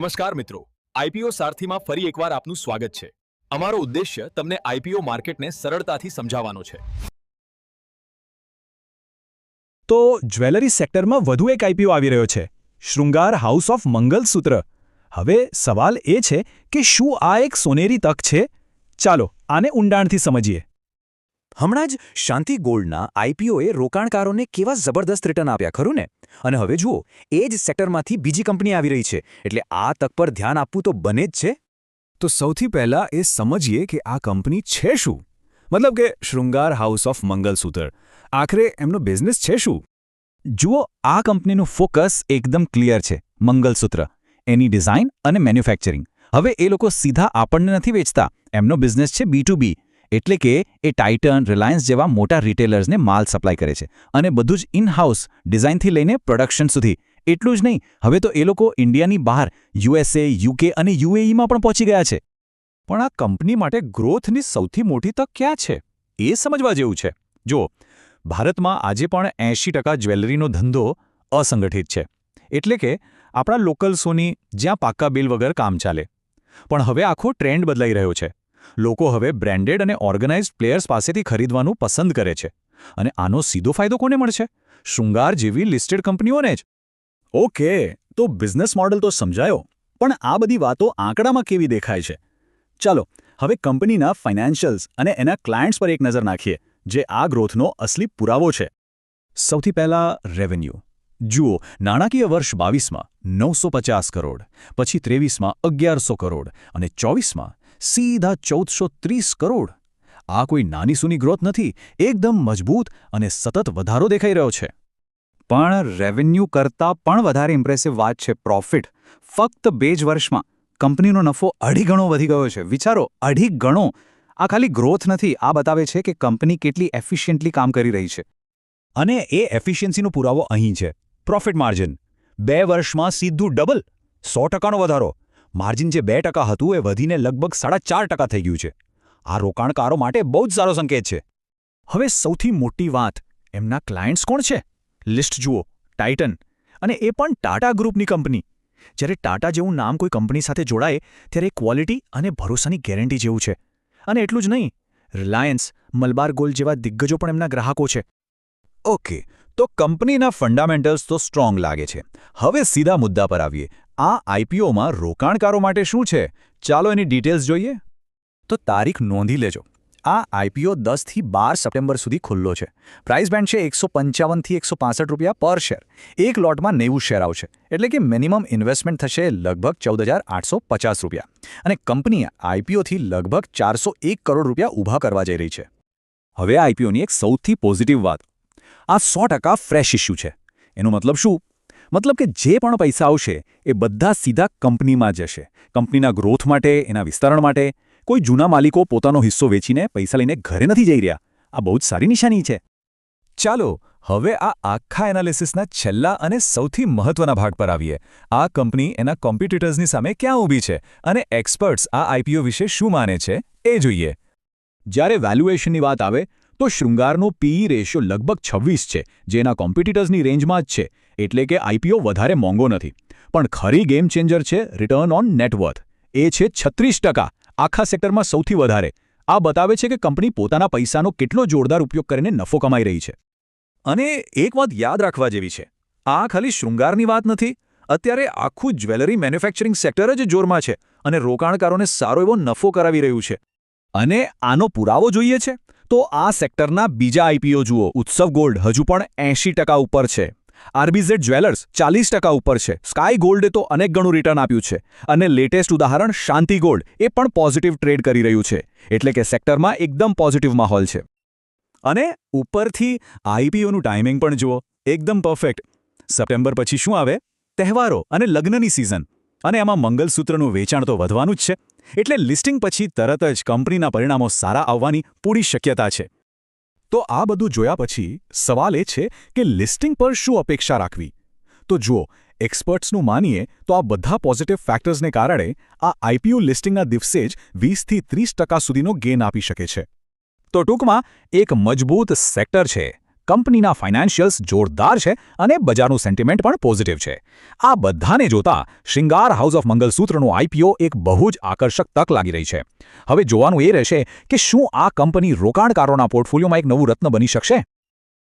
નમસ્કાર મિત્રો. આઈપીઓ સારથીમાં ફરી એકવાર આપનું સ્વાગત છે. અમારો ઉદ્દેશ્ય તમને આઈપીઓ માર્કેટને સરળતાથી સમજાવવાનો છે. તો જ્વેલરી સેક્ટરમાં વધુ એક આઈપીઓ આવી રહ્યો છે. Shringar house of Mangalsutra. હવે સવાલ એ છે કે શું આ એક સોનેરી તક છે? ચાલો આને ઊંડાણથી સમજીએ. હમણાં જ શાંતિ ગોલ્ડના આઈપીઓએ રોકાણકારોને કેવા જબરદસ્ત રિટર્ન આપ્યા, ખરું ને? અને હવે જુઓ, એ જ સેક્ટરમાંથી બીજી કંપની આવી રહી છે. એટલે આ તક પર ધ્યાન આપવું તો બને જ છે. તો સૌથી પહેલા એ સમજીએ કે આ કંપની છે શું? મતલબ કે શૃંગાર હાઉસ ઓફ મંગલસૂત્ર. આખરે એમનો બિઝનેસ છે શું? જુઓ, આ કંપનીનું ફોકસ એકદમ ક્લિયર છે. મંગલસૂત્ર. એની ડિઝાઇન અને મેન્યુફેક્ચરિંગ. હવે એ લોકો સીધા આપણને નથી વેચતા. એમનો બિઝનેસ છે બી ટુ બી. એટલે કે એ ટાઇટન રિલાયન્સ જેવા મોટા રિટેલર્સને માલ સપ્લાય કરે છે. અને બધું જ ઇન હાઉસ ડિઝાઇનથી લઈને પ્રોડક્શન સુધી. એટલું જ નહીં, હવે તો એ લોકો ઇન્ડિયાની બહાર યુએસએ યુકે અને યુએઈમાં પણ પહોંચી ગયા છે. પણ આ કંપની માટે ગ્રોથની સૌથી મોટી તક ક્યાં છે? એ સમજવા જેવું છે. જુઓ, ભારતમાં આજે પણ એંશી ટકા જ્વેલરીનો ધંધો અસંગઠિત છે. એટલે કે, આપણા લોકલ સોની જ્યાં પાક્કા બિલ વગર કામ ચાલે. પણ હવે આખો ટ્રેન્ડ બદલાઈ રહ્યો છે. લોકો હવે બ્રાન્ડેડ અને ઓર્ગેનાઇઝ્ડ પ્લેયર્સ પાસેથી ખરીદવાનું પસંદ કરે છે. અને આનો સીધો ફાયદો કોને મળશે? શૃંગાર જેવી લિસ્ટેડ કંપનીઓને જ. ઓકે, તો બિઝનેસ મોડલ તો સમજાયો, પણ આ બધી વાતો આંકડામાં કેવી દેખાય છે? ચાલો, હવે કંપનીના ફાઇનાન્શિયલ્સ અને એના ક્લાયન્ટ્સ પર એક નજર નાખીએ, જે આ ગ્રોથનો અસલી પુરાવો છે. સૌથી પહેલા રેવન્યુ. જુઓ, નાણાકીય વર્ષ બાવીસમાં નવસો કરોડ, પછી ત્રેવીસમાં અગિયારસો કરોડ અને ચોવીસમાં સીધા ચૌદસો ત્રીસ કરોડ. આ કોઈ નાની સૂની ગ્રોથ નથી, એકદમ મજબૂત અને સતત વધારો દેખાઈ રહ્યો છે. પણ રેવન્યુ કરતાં પણ વધારે ઇમ્પ્રેસિવ વાત છે પ્રોફિટ ફક્ત બે જ વર્ષમાં કંપનીનો નફો અઢી ગણો વધી ગયો છે. વિચારો, અઢી ગણો. આ ખાલી ગ્રોથ નથી, આ બતાવે છે કે કંપની કેટલી એફિશિયન્ટલી કામ કરી રહી છે. અને એ એફિશિયન્સીનો પુરાવો અહીં છે. પ્રોફિટ માર્જિન બે વર્ષમાં સીધું ડબલ સો ટકાનો વધારો. માર્જિન જે બે ટકા હતું એ વધીને લગભગ સાડા ચાર ટકા થઈ ગયું છે. આ રોકાણકારો માટે બહુ જ સારો સંકેત છે. હવે સૌથી મોટી વાત, એમના ક્લાયન્ટ્સ કોણ છે? લિસ્ટ જુઓ ટાઇટન અને એ પણ ટાટા ગ્રુપની કંપની જ્યારે ટાટા જેવું નામ કોઈ કંપની સાથે જોડાય, ત્યારે ક્વોલિટી અને ભરોસાની ગેરંટી જેવું છે. અને એટલું જ નહીં રિલાયન્સ મલબાર ગોલ્ડ જેવા દિગ્ગજો પણ એમના ગ્રાહકો છે. ઓકે તો કંપનીના ફંડામેન્ટલ્સ તો સ્ટ્રોંગ લાગે છે. હવે સીધા મુદ્દા પર આવીએ. આ આઈપીઓમાં રોકાણકારો માટે શું છે? ચાલો એની ડિટેલ્સ જોઈએ. તો તારીખ નોંધી લેજો. આ આઈપીઓ દસથી બાર સપ્ટેમ્બર સુધી ખુલ્લો છે. પ્રાઇસ બેન્ડ છે એકસો પંચાવનથી એકસો રૂપિયા પર શેર. એક લોટમાં નેવું શેર આવશે. એટલે કે મિનિમમ ઇન્વેસ્ટમેન્ટ થશે લગભગ ચૌદ હજાર આઠસો પચાસ રૂપિયા. અને કંપની આઈપીઓથી લગભગ ચારસો એક કરોડ રૂપિયા ઊભા કરવા જઈ રહી છે. હવે આઈપીઓની એક સૌથી પોઝિટિવ વાત. આ સો ફ્રેશ ઇસ્યુ છે. એનો મતલબ શું? મતલબ કે જે પણ પૈસા આવશે, એ બધા સીધા કંપનીમાં જશે. કંપનીના ગ્રોથ માટે, એના વિસ્તરણ માટે. કોઈ જૂના માલિકો પોતાનો હિસ્સો વેચીને પૈસા લઈને ઘરે નથી જઈ રહ્યા. આ બહુ જ સારી નિશાની છે. ચાલો, હવે આ આખા એનાલિસિસના છેલ્લા અને સૌથી મહત્વના ભાગ પર આવીએ. આ કંપની એના કોમ્પિટિટર્સની સામે ક્યાં ઊભી છે અને એક્સપર્ટ્સ આ આઈપીઓ વિશે શું માને છે, એ જોઈએ. જ્યારે વેલ્યુએશનની વાત આવે, તો શૃંગારનો પીઈ રેશિયો લગભગ છવ્વીસ છે, જે એના કોમ્પિટિટર્સની રેન્જમાં જ છે. એટલે કે આઈપીઓ વધારે મોંઘો નથી. પણ ખરી ગેમ ચેન્જર છે રિટર્ન ઓન નેટવર્થ એ છે છત્રીસ આખા સેક્ટરમાં સૌથી વધારે. આ બતાવે છે કે કંપની પોતાના પૈસાનો કેટલો જોરદાર ઉપયોગ કરીને નફો કમાઈ રહી છે. અને એક વાત યાદ રાખવા જેવી છે. આ ખાલી શૃંગારની વાત નથી. અત્યારે આખું જ્વેલરી મેન્યુફેક્ચરિંગ સેક્ટર જ જોરમાં છે અને રોકાણકારોને સારો એવો નફો કરાવી રહ્યું છે. અને આનો પુરાવો જોઈએ છે? તો આ સેક્ટરના બીજા આઈપીઓ જુઓ. ઉત્સવ ગોલ્ડ હજુ પણ એંશી ઉપર છે. આરબીઝેડ જ્વેલર્સ ચાલીસ ટકા ઉપર છે. સ્કાય ગોલ્ડે તો અનેક ગણું રિટર્ન આપ્યું છે. અને લેટેસ્ટ ઉદાહરણ શાંતિ ગોલ્ડ એ પણ પોઝિટિવ ટ્રેડ કરી રહ્યું છે. એટલે કે સેક્ટરમાં એકદમ પોઝિટિવ માહોલ છે. અને ઉપરથી આઈપીઓનું ટાઈમિંગ પણ જુઓ. એકદમ પરફેક્ટ સપ્ટેમ્બર પછી શું આવે? તહેવારો અને લગ્નની સિઝન અને એમાં મંગલસૂત્રનું વેચાણ તો વધવાનું જ છે. એટલે લિસ્ટિંગ પછી તરત જ કંપનીના પરિણામો સારા આવવાની પૂરી શક્યતા છે. તો આ બધું જોયા પછી સવાલ એ છે કે લિસ્ટિંગ પર શું અપેક્ષા રાખવી? તો જુઓ, એક્સપર્ટ્સનું માનીએ તો આ બધા પોઝિટિવ ફેક્ટર્સને કારણે આ આઈપીયુ લિસ્ટિંગના દિવસે જ વીસથી ત્રીસ ટકા સુધીનો ગેન આપી શકે છે. તો ટૂંકમાં, એક મજબૂત સેક્ટર છે. કંપનીના ફાઇનાન્શિયલ્સ જોરદાર છે અને બજારનું સેન્ટિમેન્ટ પણ પોઝિટિવ છે. આ બધાને જોતા શૃંગાર હાઉસ ઓફ મંગલસૂત્રનું આઈપીઓ એક બહુ જ આકર્ષક તક લાગી રહી છે. હવે જોવાનું એ રહેશે કે શું આ કંપની રોકાણકારોના પોર્ટફોલિયોમાં એક નવું રત્ન બની શકશે?